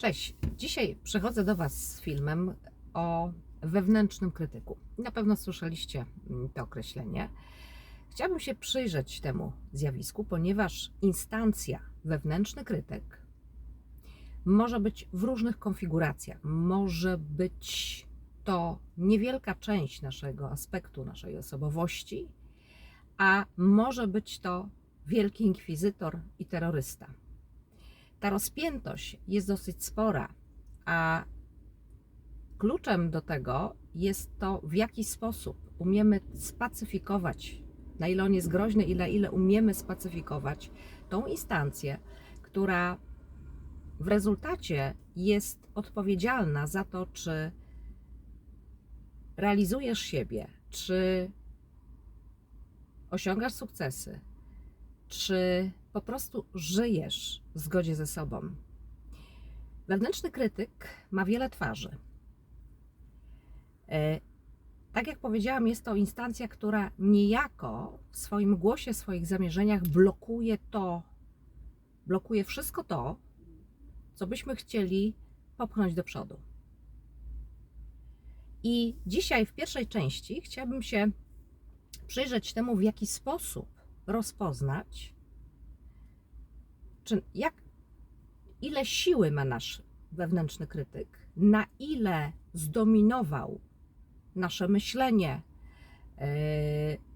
Cześć. Dzisiaj przychodzę do Was z filmem o wewnętrznym krytyku. Na pewno słyszeliście mm, to określenie. Chciałabym się przyjrzeć temu zjawisku, ponieważ instancja wewnętrzny krytyk może być w różnych konfiguracjach. Może być to niewielka część naszego aspektu, naszej osobowości, a może być to wielki inkwizytor i terrorysta ta rozpiętość jest dosyć spora, a kluczem do tego jest to, w jaki sposób umiemy spacyfikować, na ile on jest groźny i na ile umiemy spacyfikować tą instancję, która w rezultacie jest odpowiedzialna za to, czy realizujesz siebie, czy osiągasz sukcesy, czy po prostu żyjesz w zgodzie ze sobą. Wewnętrzny krytyk ma wiele twarzy. E, Tak jak powiedziałam, jest to instancja, która niejako w swoim głosie, w swoich zamierzeniach blokuje to, blokuje wszystko to, co byśmy chcieli popchnąć do przodu. I dzisiaj w pierwszej części chciałabym się przyjrzeć temu, w jaki sposób rozpoznać, czy jak, ile siły ma nasz wewnętrzny krytyk, na ile zdominował nasze myślenie, yy,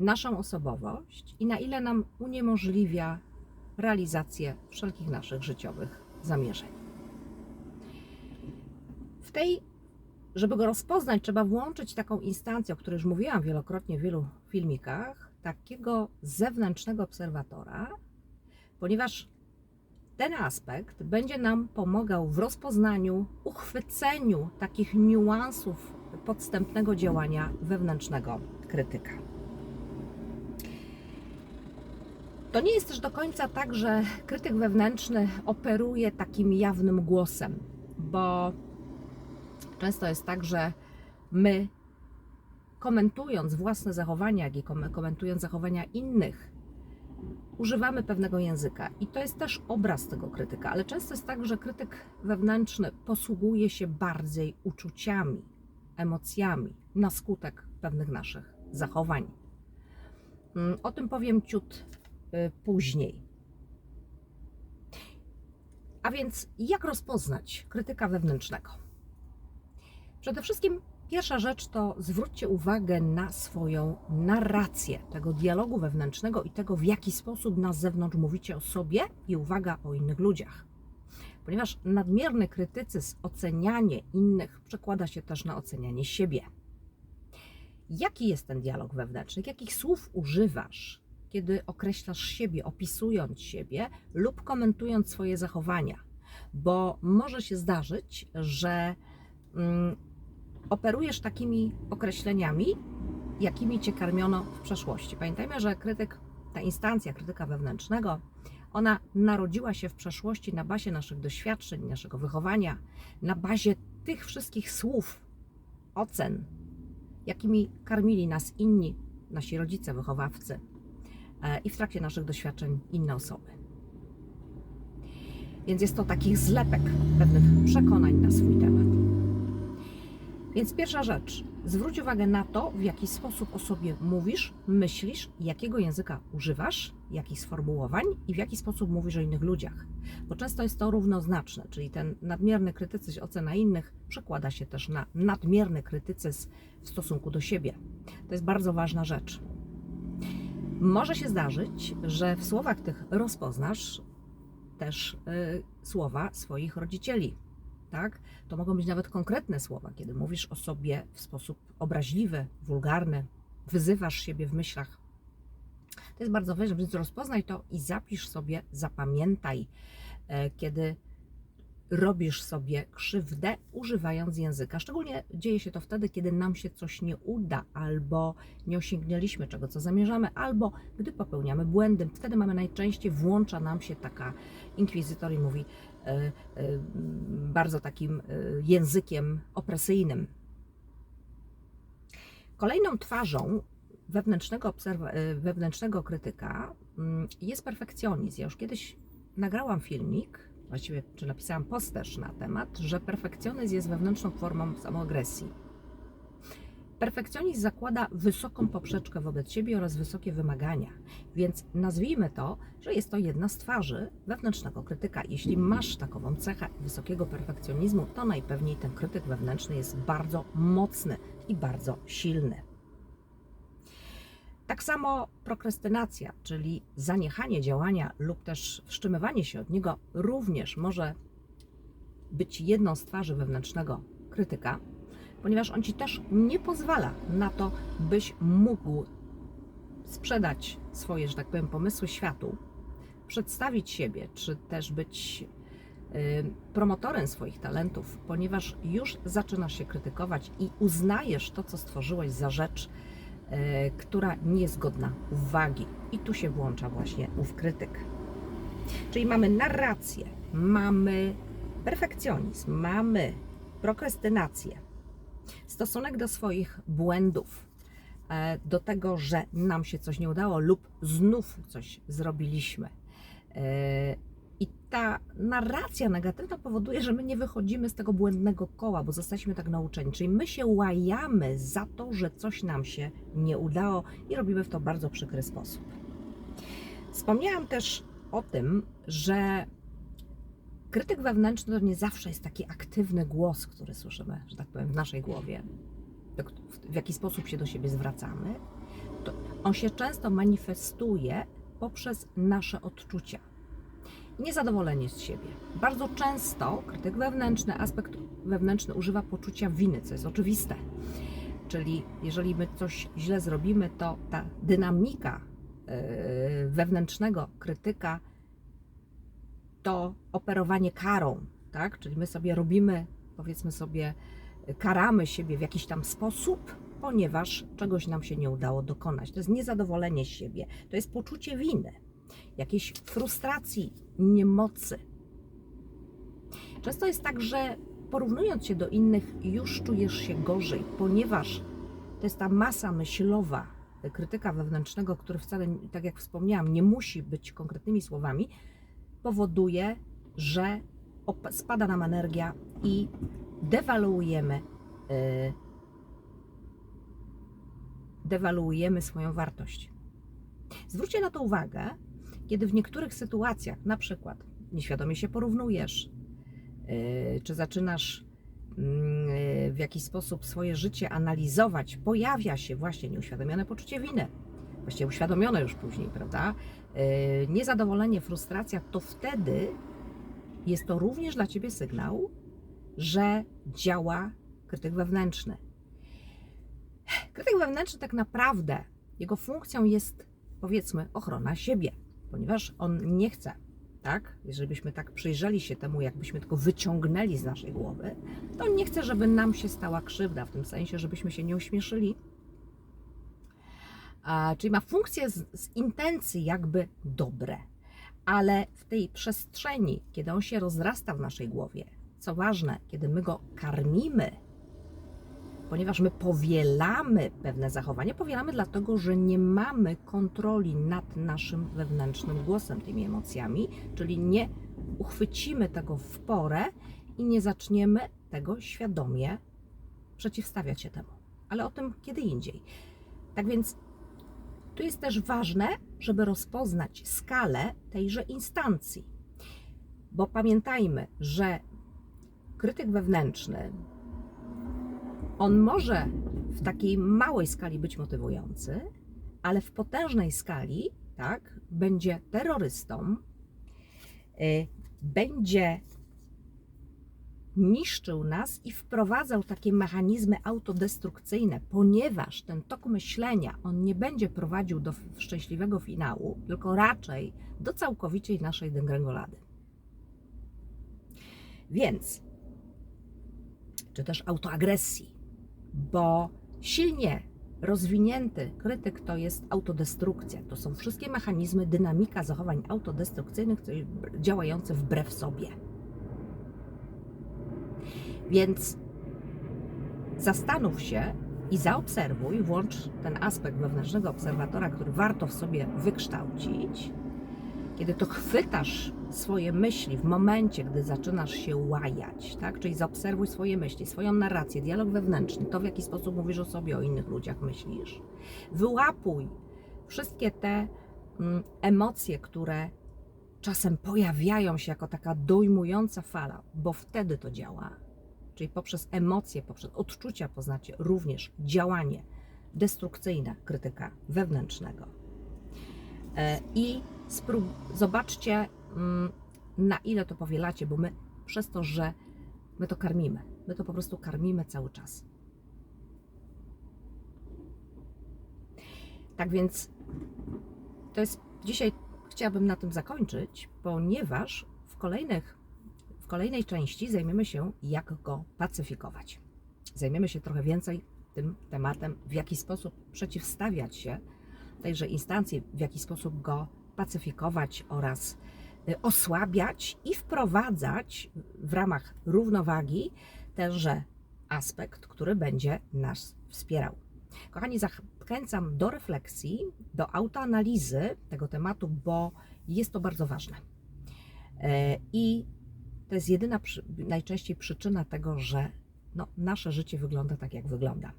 naszą osobowość i na ile nam uniemożliwia realizację wszelkich naszych życiowych zamierzeń. W tej, żeby go rozpoznać, trzeba włączyć taką instancję, o której już mówiłam wielokrotnie w wielu filmikach, takiego zewnętrznego obserwatora, ponieważ ten aspekt będzie nam pomagał w rozpoznaniu, uchwyceniu takich niuansów podstępnego działania wewnętrznego krytyka. To nie jest też do końca tak, że krytyk wewnętrzny operuje takim jawnym głosem, bo często jest tak, że my komentując własne zachowania, jak i komentując zachowania innych, używamy pewnego języka. I to jest też obraz tego krytyka, ale często jest tak, że krytyk wewnętrzny posługuje się bardziej uczuciami, emocjami na skutek pewnych naszych zachowań. Mm, O tym powiem ciut y, później. A więc, jak rozpoznać krytyka wewnętrznego? Przede wszystkim Pierwsza rzecz to zwróćcie uwagę na swoją narrację tego dialogu wewnętrznego i tego, w jaki sposób na zewnątrz mówicie o sobie i uwaga o innych ludziach. Ponieważ nadmierny krytycyzm, ocenianie innych przekłada się też na ocenianie siebie. Jaki jest ten dialog wewnętrzny? Jakich słów używasz, kiedy określasz siebie, opisując siebie lub komentując swoje zachowania? Bo może się zdarzyć, że. Mm, operujesz takimi określeniami, jakimi cię karmiono w przeszłości. Pamiętajmy, że krytyk, ta instancja krytyka wewnętrznego, ona narodziła się w przeszłości na bazie naszych doświadczeń, naszego wychowania, na bazie tych wszystkich słów, ocen, jakimi karmili nas inni, nasi rodzice, wychowawcy e, i w trakcie naszych doświadczeń inne osoby. Więc jest to takich zlepek pewnych przekonań na swój temat. Więc pierwsza rzecz, zwróć uwagę na to, w jaki sposób o sobie mówisz, myślisz, jakiego języka używasz, jakich sformułowań i w jaki sposób mówisz o innych ludziach. Bo często jest to równoznaczne, czyli ten nadmierny krytycyzm, ocena innych przekłada się też na nadmierny krytycyzm w stosunku do siebie. To jest bardzo ważna rzecz. Może się zdarzyć, że w słowach tych rozpoznasz też y, słowa swoich rodzicieli, tak? To mogą być nawet konkretne słowa, kiedy mówisz o sobie w sposób obraźliwy, wulgarny, wyzywasz siebie w myślach. To jest bardzo ważne, więc rozpoznaj to i zapisz sobie, zapamiętaj, e, kiedy robisz sobie krzywdę, używając języka. Szczególnie dzieje się to wtedy, kiedy nam się coś nie uda, albo nie osiągnęliśmy czego, co zamierzamy, albo gdy popełniamy błędy. Wtedy mamy najczęściej, włącza nam się taka inkwizytor i mówi e, e, bardzo takim e, językiem opresyjnym. Kolejną twarzą wewnętrznego, wewnętrznego krytyka mm, jest perfekcjonizm. Ja już kiedyś nagrałam filmik właściwie czy napisałam post też na temat, że perfekcjonizm jest wewnętrzną formą samoagresji. Perfekcjonizm zakłada wysoką poprzeczkę wobec siebie oraz wysokie wymagania, więc nazwijmy to, że jest to jedna z twarzy wewnętrznego krytyka. Jeśli masz takową cechę wysokiego perfekcjonizmu, to najpewniej ten krytyk wewnętrzny jest bardzo mocny i bardzo silny. Tak samo prokrastynacja, czyli zaniechanie działania lub też wstrzymywanie się od niego, również może być jedną z twarzy wewnętrznego krytyka, ponieważ on ci też nie pozwala na to, byś mógł sprzedać swoje, że tak powiem, pomysły światu, przedstawić siebie, czy też być y, promotorem swoich talentów, ponieważ już zaczynasz się krytykować i uznajesz to, co stworzyłeś za rzecz, która nie jest godna uwagi. I tu się włącza właśnie ów krytyk. Czyli mamy narrację, mamy perfekcjonizm, mamy prokrastynację, stosunek do swoich błędów, e, do tego, że nam się coś nie udało lub znów coś zrobiliśmy. I ta narracja negatywna powoduje, że my nie wychodzimy z tego błędnego koła, bo zostaliśmy tak nauczeni. Czyli my się łajamy za to, że coś nam się nie udało i robimy w to bardzo przykry sposób. Wspomniałam też o tym, że krytyk wewnętrzny to nie zawsze jest taki aktywny głos, który słyszymy, że tak powiem, w naszej głowie, w jaki sposób się do siebie zwracamy. On się często manifestuje poprzez nasze odczucia. Niezadowolenie z siebie. Bardzo często krytyk wewnętrzny, aspekt wewnętrzny używa poczucia winy, co jest oczywiste. Czyli jeżeli my coś źle zrobimy, to ta dynamika yy, wewnętrznego krytyka to operowanie karą, tak? Czyli my sobie robimy, powiedzmy sobie, karamy siebie w jakiś tam sposób, ponieważ czegoś nam się nie udało dokonać. To jest niezadowolenie siebie, to jest poczucie winy, jakiejś frustracji, niemocy. Często jest tak, że porównując się do innych, już czujesz się gorzej, ponieważ to jest ta masa myślowa, krytyka wewnętrznego, który wcale, tak jak wspomniałam, nie musi być konkretnymi słowami, powoduje, że spada nam energia i dewaluujemy, yy, dewaluujemy swoją wartość. Zwróćcie na to uwagę, kiedy w niektórych sytuacjach, na przykład nieświadomie się porównujesz, yy, czy zaczynasz yy, w jakiś sposób swoje życie analizować, pojawia się właśnie nieuświadomione poczucie winy. Właściwie uświadomione już później, prawda? Yy, niezadowolenie, frustracja, to wtedy jest to również dla Ciebie sygnał, że działa krytyk wewnętrzny. Krytyk wewnętrzny tak naprawdę, jego funkcją jest powiedzmy ochrona siebie, ponieważ on nie chce, tak? Jeżeli byśmy tak przyjrzeli się temu, jakbyśmy tylko wyciągnęli z naszej głowy, to on nie chce, żeby nam się stała krzywda, w tym sensie, żebyśmy się nie uśmieszyli, a, czyli ma funkcję z, z intencji jakby dobre, ale w tej przestrzeni, kiedy on się rozrasta w naszej głowie, co ważne, kiedy my go karmimy, ponieważ my powielamy pewne zachowania, powielamy dlatego, że nie mamy kontroli nad naszym wewnętrznym głosem, tymi emocjami, czyli nie uchwycimy tego w porę i nie zaczniemy tego świadomie przeciwstawiać się temu. Ale o tym kiedy indziej. Tak więc tu jest też ważne, żeby rozpoznać skalę tejże instancji. Bo pamiętajmy, że krytyk wewnętrzny, on może w takiej małej skali być motywujący, ale w potężnej skali, tak, będzie terrorystą, y, będzie niszczył nas i wprowadzał takie mechanizmy autodestrukcyjne, ponieważ ten tok myślenia, on nie będzie prowadził do szczęśliwego finału, tylko raczej do całkowitej naszej degrengolady. Więc, czy też autoagresji, bo silnie rozwinięty krytyk to jest autodestrukcja. To są wszystkie mechanizmy, dynamika zachowań autodestrukcyjnych działające wbrew sobie. Więc zastanów się i zaobserwuj, włącz ten aspekt wewnętrznego obserwatora, który warto w sobie wykształcić. Kiedy to chwytasz swoje myśli w momencie, gdy zaczynasz się łajać, tak? Czyli zaobserwuj swoje myśli, swoją narrację, dialog wewnętrzny, to w jaki sposób mówisz o sobie, o innych ludziach myślisz. Wyłapuj wszystkie te mm, emocje, które czasem pojawiają się jako taka dojmująca fala, bo wtedy to działa. Czyli poprzez emocje, poprzez odczucia poznacie również działanie destrukcyjne krytyka wewnętrznego. E, I zobaczcie, na ile to powielacie, bo my przez to, że my to karmimy, my to po prostu karmimy cały czas. Tak więc to jest dzisiaj chciałabym na tym zakończyć, ponieważ w kolejnych w kolejnej części zajmiemy się jak go pacyfikować. Zajmiemy się trochę więcej tym tematem, w jaki sposób przeciwstawiać się tejże instancji, w jaki sposób go pacyfikować oraz osłabiać i wprowadzać w ramach równowagi tenże aspekt, który będzie nas wspierał. Kochani, zachęcam do refleksji, do autoanalizy tego tematu, bo jest to bardzo ważne. E, I to jest jedyna najczęściej przyczyna tego, że no, nasze życie wygląda tak, jak wygląda.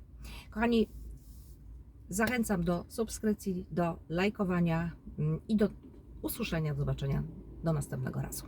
Kochani, zachęcam do subskrypcji, do lajkowania mm, i do usłyszenia, do zobaczenia do następnego razu.